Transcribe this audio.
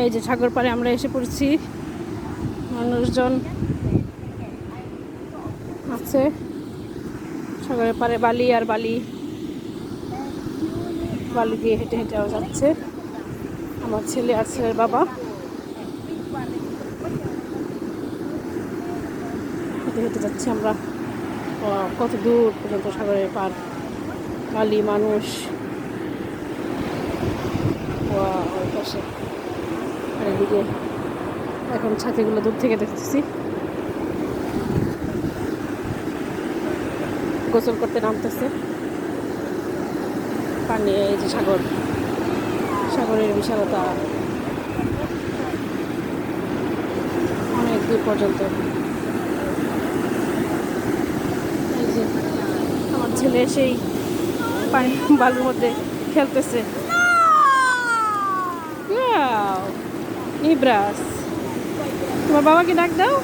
এই যে সাগর পাড়ে আমরা এসে পড়েছি। মানুষজন আছে। সাগরের পাড়ে বালি আর বালি। বালি দিয়ে হেঁটে হেঁটে যাচ্ছে। আমার ছেলে আর ছেলের বাবা। হেঁটে হেঁটে যাচ্ছি আমরা। কত দূর পর্যন্ত সাগরের পার বালি, মানুষ। পাশে। আর এদিকে এখন ছাতিগুলো দূর থেকে দেখতেছি। গোসল করতে নামতেছে। পানি, এই যে সাগর, সাগরের বিশালতা। অনেক দূর পর্যন্ত। আমার ছেলে সেই পানি বালুর মধ্যে খেলতেছে। ইব্রাস। তোমার বাবাকে ডাক দাও।